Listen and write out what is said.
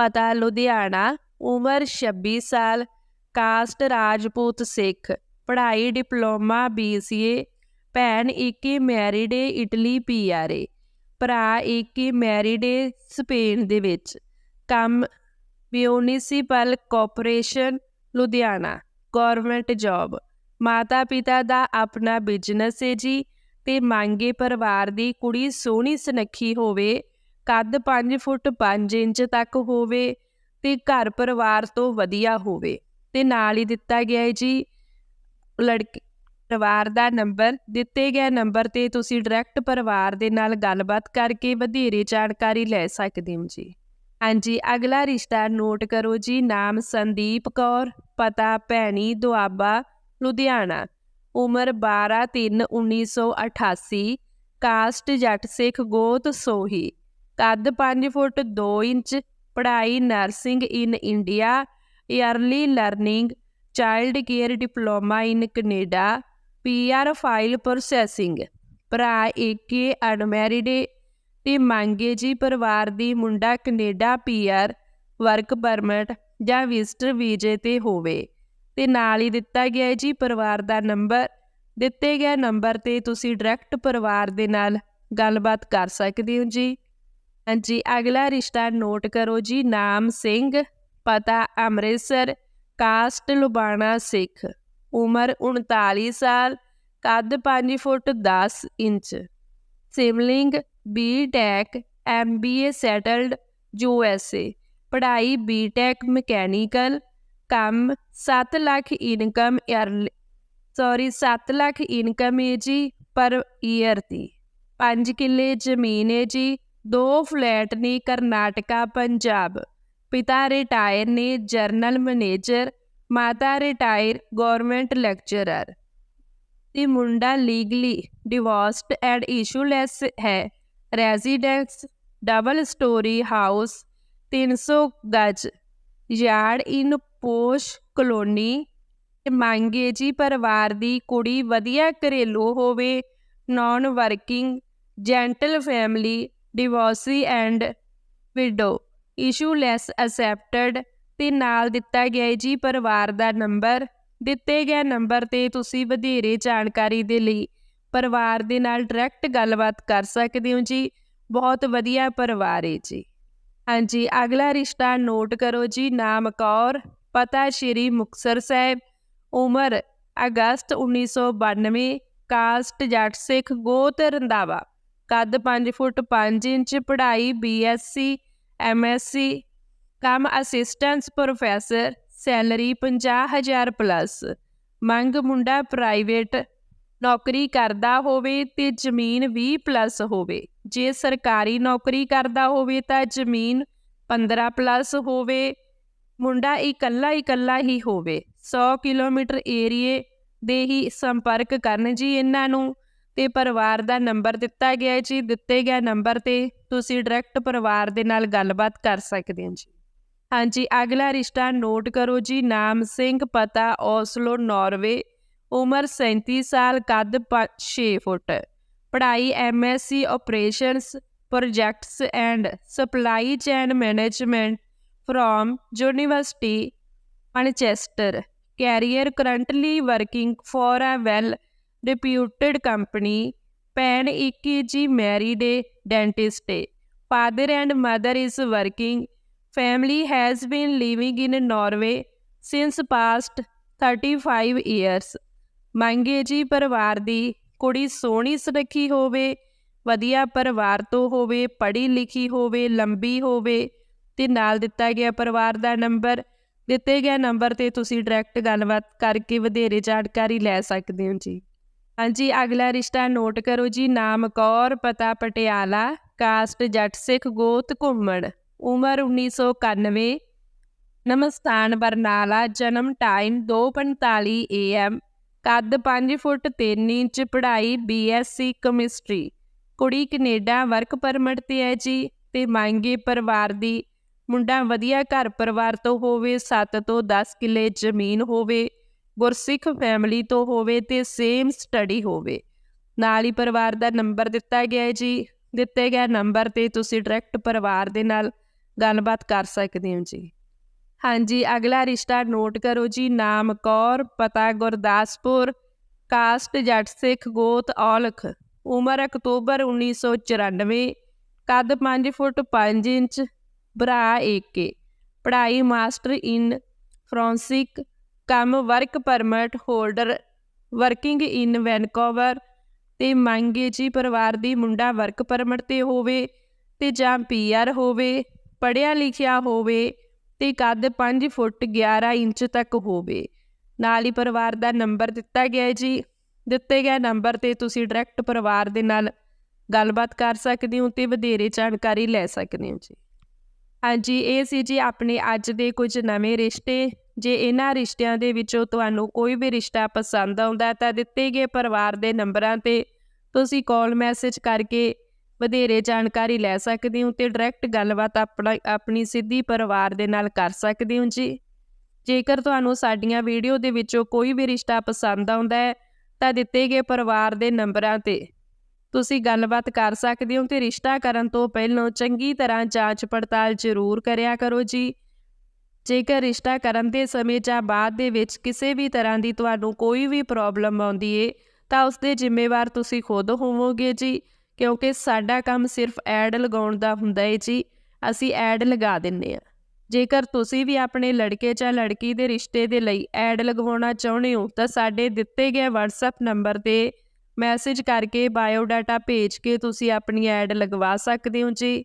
ਪਤਾ ਲੁਧਿਆਣਾ, ਉਮਰ 26 ਸਾਲ, ਕਾਸਟ ਰਾਜਪੂਤ ਸਿੱਖ, ਪੜ੍ਹਾਈ ਡਿਪਲੋਮਾ BCA ਭੈਣ ਇੱਕੀ ਮੈਰਿਡ ਏ ਇਟਲੀ ਪੀਆਰਏ ਭਰਾ ਇੱਕੀ ਮੈਰਿਡ ਏ ਸਪੇਨ ਦੇ ਵਿੱਚ, ਕੰਮ municipal corporation, Ludhiana government job ਮਾਤਾ ਪਿਤਾ ਦਾ ਆਪਣਾ ਬਿਜ਼ਨਸ ਹੈ ਜੀ, ਤੇ ਮੰਗੇ ਪਰਿਵਾਰ ਦੀ ਕੁੜੀ ਸੋਹਣੀ ਸੁਨੱਖੀ ਹੋਵੇ ਕੱਦ 5 ਫੁੱਟ 5 ਇੰਚ ਤੱਕ ਹੋਵੇ ਤੇ ਘਰ ਪਰਿਵਾਰ ਤੋਂ ਵਧੀਆ ਹੋਵੇ। ਤੇ ਨਾਲ ਹੀ ਦਿੱਤਾ ਗਿਆ ਹੈ ਜੀ, ਲੜਕੀ ਪਰਿਵਾਰ ਦਾ ਨੰਬਰ। ਦਿੱਤੇ ਗਏ ਨੰਬਰ ਤੇ ਤੁਸੀਂ ਡਾਇਰੈਕਟ ਪਰਿਵਾਰ ਦੇ ਨਾਲ ਗੱਲਬਾਤ ਕਰਕੇ ਵਧੇਰੇ ਜਾਣਕਾਰੀ ਲੈ ਸਕਦੇ ਹੋ ਜੀ। ਹਾਂਜੀ, ਅਗਲਾ ਰਿਸ਼ਤਾ ਨੋਟ ਕਰੋ ਜੀ। ਨਾਮ ਸੰਦੀਪ ਕੌਰ, ਪਤਾ ਭੈਣੀ, ਦੁਆਬਾ, ਲੁਧਿਆਣਾ। ਉਮਰ 12 3 1988 ਕਾਸਟ ਜੱਟ ਸਿੱਖ ਗੋਤ ਸੋਹੀ। ਕੱਦ 5 ਫੁੱਟ 2 ਇੰਚ ਪੜ੍ਹਾਈ nursing in India early learning, child care diploma in Canada PR file processing. ਭਰਾ ਏਕੇ ਅਨਮੈਰਿਡ ਤੇ ਮੰਗੇ ਜੀ ਪਰਿਵਾਰ ਦੀ ਮੁੰਡਾ ਕੈਨੇਡਾ ਪੀਆਰ ਵਰਕ ਪਰਮਿਟ ਜਾਂ ਵਿਜ਼ਟਰ ਵੀਜ਼ੇ ਤੇ ਹੋਵੇ। ਤੇ ਨਾਲ ਹੀ ਦਿੱਤਾ ਗਿਆ ਹੈ ਜੀ ਪਰਿਵਾਰ ਦਾ ਨੰਬਰ। ਦਿੱਤੇ ਗਏ ਨੰਬਰ ਤੇ ਤੁਸੀਂ ਡਾਇਰੈਕਟ ਪਰਿਵਾਰ ਦੇ ਨਾਲ ਗੱਲਬਾਤ ਕਰ ਸਕਦੇ ਹੋ ਜੀ। ਹਾਂਜੀ ਅਗਲਾ ਰਿਸ਼ਤਾ ਨੋਟ ਕਰੋ ਜੀ ਨਾਮ ਸਿੰਘ ਪਤਾ ਅੰਮ੍ਰਿਤਸਰ ਕਾਸਟ ਲੁਬਾਣਾ ਸਿੱਖ ਉਮਰ 39 ਸਾਲ ਕੱਦ 5 foot 10 inch ਸਿਮਲਿੰਗ B tech MBA settled USA ਪੜ੍ਹਾਈ ਬੀ ਟੈਕ ਮਕੈਨੀਕਲ ਕੰਮ 7 lakh income sorry 7 lakh income ਹੈ ਜੀ ਪਰ ਈਅਰ ਦੀ 5 ਕਿੱਲੇ ਜ਼ਮੀਨ ਹੈ ਜੀ ਦੋ ਫਲੈਟ ਨੇ ਕਰਨਾਟਕਾ, ਪੰਜਾਬ। ਪਿਤਾ ਰਿਟਾਇਰ ਨੇ ਜਰਨਲ ਮੈਨੇਜਰ, ਮਾਤਾ ਰਿਟਾਇਰ ਗਵਰਨਮੈਂਟ ਲੈਕਚਰਰ। ਤੇ ਮੁੰਡਾ ਲੀਗਲੀ ਡਿਵੋਰਸਡ ਐਂਡ ਇਸ਼ੂਲੈਸ ਹੈ। ਰੈਜ਼ੀਡੈਂਸ, ਡਬਲ ਸਟੋਰੀ ਹਾਊਸ 300 ਗਜ। Yard in posh colony. ਮੰਗੇ ਜੀ ਪਰਿਵਾਰ ਦੀ ਕੁੜੀ ਵਧੀਆ ਘਰੇਲੂ ਹੋਵੇ, non working, gentle family divorcee and widow issue less accepted ਤੇ ਨਾਲ ਦਿੱਤਾ ਗਿਆ ਹੈ ਜੀ ਪਰਿਵਾਰ ਦਾ ਨੰਬਰ ਦਿੱਤੇ ਗਏ ਨੰਬਰ ਤੇ ਤੁਸੀਂ ਵਧੇਰੇ ਜਾਣਕਾਰੀ ਦੇ ਲਈ ਪਰਿਵਾਰ ਦੇ ਨਾਲ ਡਾਇਰੈਕਟ ਗੱਲਬਾਤ ਕਰ ਸਕਦੇ ਹੋ ਜੀ। ਬਹੁਤ ਵਧੀਆ ਪਰਿਵਾਰ ਹੈ ਜੀ। ਹਾਂਜੀ, ਅਗਲਾ ਰਿਸ਼ਤਾ ਨੋਟ ਕਰੋ ਜੀ। ਨਾਮ ਕੌਰ, ਪਤਾ ਸ਼੍ਰੀ ਮੁਕਸਰ ਸਾਹਿਬ। ਉਮਰ ਅਗਸਤ 1992 ਕਾਸਟ ਜੱਟ ਸਿੱਖ ਗੋਤ ਰੰਦਾਵਾ ਕੱਦ 5 ਫੁੱਟ 5 ਇੰਚ, ਪੜ੍ਹਾਈ ਬੀਐਸਸੀ ਐਮਐਸਸੀ ਕੰਮ ਅਸਿਸਟੈਂਟ ਪ੍ਰੋਫੈਸਰ ਸੈਲਰੀ 50000 ਪਲੱਸ ਮੰਗ ਮੁੰਡਾ ਪ੍ਰਾਈਵੇਟ ਨੌਕਰੀ ਕਰਦਾ ਹੋਵੇ ਤੇ ਜ਼ਮੀਨ 20 ਪਲੱਸ ਹੋਵੇ, ਜੇ ਸਰਕਾਰੀ ਨੌਕਰੀ ਕਰਦਾ ਹੋਵੇ ਤਾਂ ਜ਼ਮੀਨ 15 ਪਲੱਸ ਹੋਵੇ, ਮੁੰਡਾ ਇਕੱਲਾ ਇਕੱਲਾ ਹੀ ਹੋਵੇ 100 ਕਿਲੋਮੀਟਰ ਏਰੀਏ ਦੇ ਹੀ ਸੰਪਰਕ ਕਰਨ ਜੀ ਇਹਨਾਂ ਨੂੰ। ਤੇ ਪਰਿਵਾਰ ਦਾ ਨੰਬਰ ਦਿੱਤਾ ਗਿਆ ਹੈ ਜੀ। ਦਿੱਤੇ ਗਏ ਨੰਬਰ ਤੇ ਤੁਸੀਂ ਡਾਇਰੈਕਟ ਪਰਿਵਾਰ ਦੇ ਨਾਲ ਗੱਲਬਾਤ ਕਰ ਸਕਦੇ ਹੋ ਜੀ। ਹਾਂਜੀ, ਅਗਲਾ ਰਿਸ਼ਤਾ ਨੋਟ ਕਰੋ ਜੀ। ਨਾਮ ਸਿੰਘ, ਪਤਾ ਔਸਲੋ ਨਾਰਵੇ। ਉਮਰ 37 ਸਾਲ, ਕੱਦ 6 ਫੁੱਟ। ਪੜ੍ਹਾਈ MSc operations projects and supply chain management from university Manchester career currently working for a well reputed company ਭੈਣ ਇੱਕੀ ਜੀ ਮੈਰਿਡ ਏ ਡੈਂਟਿਸਟ ਏ। Father and mother is working. Family has been living in norway since past 35 years. ਮੰਗੇ ਜੀ ਪਰਿਵਾਰ ਦੀ ਕੁੜੀ ਸੋਹਣੀ ਸੁਨੱਖੀ ਹੋਵੇ, ਵਧੀਆ ਪਰਿਵਾਰ ਤੋਂ ਹੋਵੇ, ਪੜ੍ਹੀ ਲਿਖੀ ਹੋਵੇ, ਲੰਬੀ ਹੋਵੇ, ਤੇ ਨਾਲ ਦਿੱਤਾ ਗਿਆ ਪਰਿਵਾਰ ਦਾ ਨੰਬਰ ਦਿੱਤੇ ਗਏ ਨੰਬਰ ਤੇ ਤੁਸੀਂ ਡਾਇਰੈਕਟ ਗੱਲਬਾਤ ਕਰਕੇ ਵਧੇਰੇ ਜਾਣਕਾਰੀ ਲੈ ਸਕਦੇ ਹੋ ਜੀ। ਹਾਂਜੀ, ਅਗਲਾ ਰਿਸ਼ਤਾ ਨੋਟ ਕਰੋ ਜੀ, ਨਾਮ ਕੌਰ, ਪਤਾ ਪਟਿਆਲਾ, ਕਾਸਟ ਜੱਟ ਸਿੱਖ ਗੋਤ ਘੁੰਮਣ, ਉਮਰ 1991 ਨਮਸਤਾਨ ਬਰਨਾਲਾ, ਜਨਮ ਟਾਈਮ 2:45 AM ਕੱਦ 5 ਫੁੱਟ 3 ਇੰਚ, ਪੜ੍ਹਾਈ BSc ਕੈਮਿਸਟਰੀ, ਕੁੜੀ ਕੈਨੇਡਾ, ਵਰਕ ਪਰਮਿਟ ਤੇ ਹੈ ਜੀ, ਤੇ ਮੰਗੇ ਪਰਿਵਾਰ ਦੀ, ਮੁੰਡਾ ਵਧੀਆ ਘਰ ਪਰਿਵਾਰ ਤੋਂ ਹੋਵੇ 7 ਤੋਂ 10 ਕਿੱਲੇ ਜ਼ਮੀਨ ਹੋਵੇ ਗੁਰਸਿੱਖ ਫੈਮਿਲੀ ਤੋਂ ਹੋਵੇ ਤੇ ਸੇਮ ਸਟੱਡੀ ਹੋਵੇ। ਨਾਲ ਹੀ ਪਰਿਵਾਰ ਦਾ ਨੰਬਰ ਦਿੱਤਾ ਗਿਆ ਹੈ ਜੀ। ਦਿੱਤੇ ਗਏ ਨੰਬਰ ਤੇ ਤੁਸੀਂ ਡਾਇਰੈਕਟ ਪਰਿਵਾਰ ਦੇ ਨਾਲ ਗੱਲਬਾਤ ਕਰ ਸਕਦੇ ਹੋ ਜੀ। ਹਾਂਜੀ, ਅਗਲਾ ਰਿਸ਼ਤਾ ਨੋਟ ਕਰੋ ਜੀ। ਨਾਮ ਕੌਰ, ਪਤਾ ਗੁਰਦਾਸਪੁਰ ਕਾਸਟ ਜੱਟ ਸਿੱਖ ਗੋਤ ਔਲਖ, ਉਮਰ ਅਕਤੂਬਰ 1994 ਕੱਦ 5 ਫੁੱਟ 5 ਇੰਚ, ਭਰਾ ਏਕੇ ਪੜ੍ਹਾਈ ਮਾਸਟਰ ਇਨ ਫਰਾਂਸਿਕ ਕੰਮ work permit holder working in Vancouver ਤੇ ਮੰਗੇ ਜੀ ਪਰਿਵਾਰ ਦੀ ਮੁੰਡਾ ਵਰਕ ਪਰਮਿਟ ਤੇ ਹੋਵੇ ਤੇ ਜਾਂ ਪੀਆਰ ਹੋਵੇ ਪੜਿਆ ਲਿਖਿਆ ਹੋਵੇ ਤੇ ਕੱਦ 5 ਫੁੱਟ 11 ਇੰਚ ਤੱਕ ਹੋਵੇ। ਨਾਲ ਹੀ ਪਰਿਵਾਰ ਦਾ ਨੰਬਰ ਦਿੱਤਾ ਗਿਆ ਹੈ ਜੀ। ਦਿੱਤੇ ਗਏ ਨੰਬਰ ਤੇ ਤੁਸੀਂ ਡਾਇਰੈਕਟ ਪਰਿਵਾਰ ਦੇ ਨਾਲ ਗੱਲਬਾਤ ਕਰ ਸਕਦੇ ਹੋ ਤੇ ਵਧੇਰੇ ਜਾਣਕਾਰੀ ਲੈ ਸਕਦੇ ਹੋ ਜੀ। ਹਾਂਜੀ, ਇਹ ਸੀ ਜੀ ਆਪਣੇ ਅੱਜ ਦੇ ਕੁਝ ਨਵੇਂ ਰਿਸ਼ਤੇ। ਜੇ ਇਹਨਾਂ ਰਿਸ਼ਤਿਆਂ ਦੇ ਵਿੱਚੋਂ ਤੁਹਾਨੂੰ ਕੋਈ ਵੀ ਰਿਸ਼ਤਾ ਪਸੰਦ ਆਉਂਦਾ ਤਾਂ ਦਿੱਤੇ ਗਏ ਪਰਿਵਾਰ ਦੇ ਨੰਬਰਾਂ ਤੇ ਤੁਸੀਂ ਕਾਲ ਮੈਸੇਜ ਕਰਕੇ ਵਧੇਰੇ ਜਾਣਕਾਰੀ ਲੈ ਸਕਦੇ ਹੋ ਤੇ ਡਾਇਰੈਕਟ ਗੱਲਬਾਤ ਆਪਣਾ, ਆਪਣੀ ਸਿੱਧੀ ਪਰਿਵਾਰ ਦੇ ਨਾਲ ਕਰ ਸਕਦੇ ਹੋ ਜੀ। ਜੇਕਰ ਤੁਹਾਨੂੰ ਸਾਡੀਆਂ ਵੀਡੀਓ ਦੇ ਵਿੱਚੋਂ ਕੋਈ ਵੀ ਰਿਸ਼ਤਾ ਪਸੰਦ ਆਉਂਦਾ ਹੈ, ਤਾਂ ਦਿੱਤੇ ਗਏ ਪਰਿਵਾਰ ਦੇ ਨੰਬਰਾਂ ਤੇ ਤੁਸੀਂ ਗੱਲਬਾਤ ਕਰ ਸਕਦੇ ਹੋ ਤੇ ਰਿਸ਼ਤਾ ਕਰਨ ਤੋਂ ਪਹਿਲਾਂ ਚੰਗੀ ਤਰ੍ਹਾਂ ਜਾਂਚ ਪੜਤਾਲ ਜ਼ਰੂਰ ਕਰਿਆ ਕਰੋ ਜੀ। ਜੇਕਰ ਰਿਸ਼ਤਾ ਕਰਨ ਦੇ ਸਮੇਂ ਜਾਂ ਬਾਅਦ ਦੇ ਵਿੱਚ ਕਿਸੇ ਵੀ ਤਰ੍ਹਾਂ ਦੀ ਤੁਹਾਨੂੰ ਕੋਈ ਵੀ ਪ੍ਰੋਬਲਮ ਆਉਂਦੀ ਏ, ਤਾਂ ਉਸ ਦੇ ਜ਼ਿੰਮੇਵਾਰ ਤੁਸੀਂ ਖੁਦ ਹੋਵੋਗੇ ਜੀ, ਕਿਉਂਕਿ ਸਾਡਾ ਕੰਮ ਸਿਰਫ ਐਡ ਲਗਾਉਣ ਦਾ ਹੁੰਦਾ ਏ ਜੀ, ਅਸੀਂ ਐਡ ਲਗਾ ਦਿੰਨੇ ਆ ਜੇਕਰ ਤੁਸੀਂ ਵੀ ਆਪਣੇ ਲੜਕੇ ਜਾਂ ਲੜਕੀ ਦੇ ਰਿਸ਼ਤੇ ਦੇ ਲਈ ਐਡ ਲਗਵਾਉਣਾ ਚਾਹੁੰਦੇ ਹੋ, ਤਾਂ ਸਾਡੇ ਦਿੱਤੇ ਗਏ WhatsApp ਨੰਬਰ ਤੇ ਮੈਸੇਜ ਕਰਕੇ ਬਾਇਓ ਡਾਟਾ ਭੇਜ ਕੇ ਤੁਸੀਂ ਆਪਣੀ ਐਡ ਲਗਵਾ ਸਕਦੇ ਹੋ ਜੀ।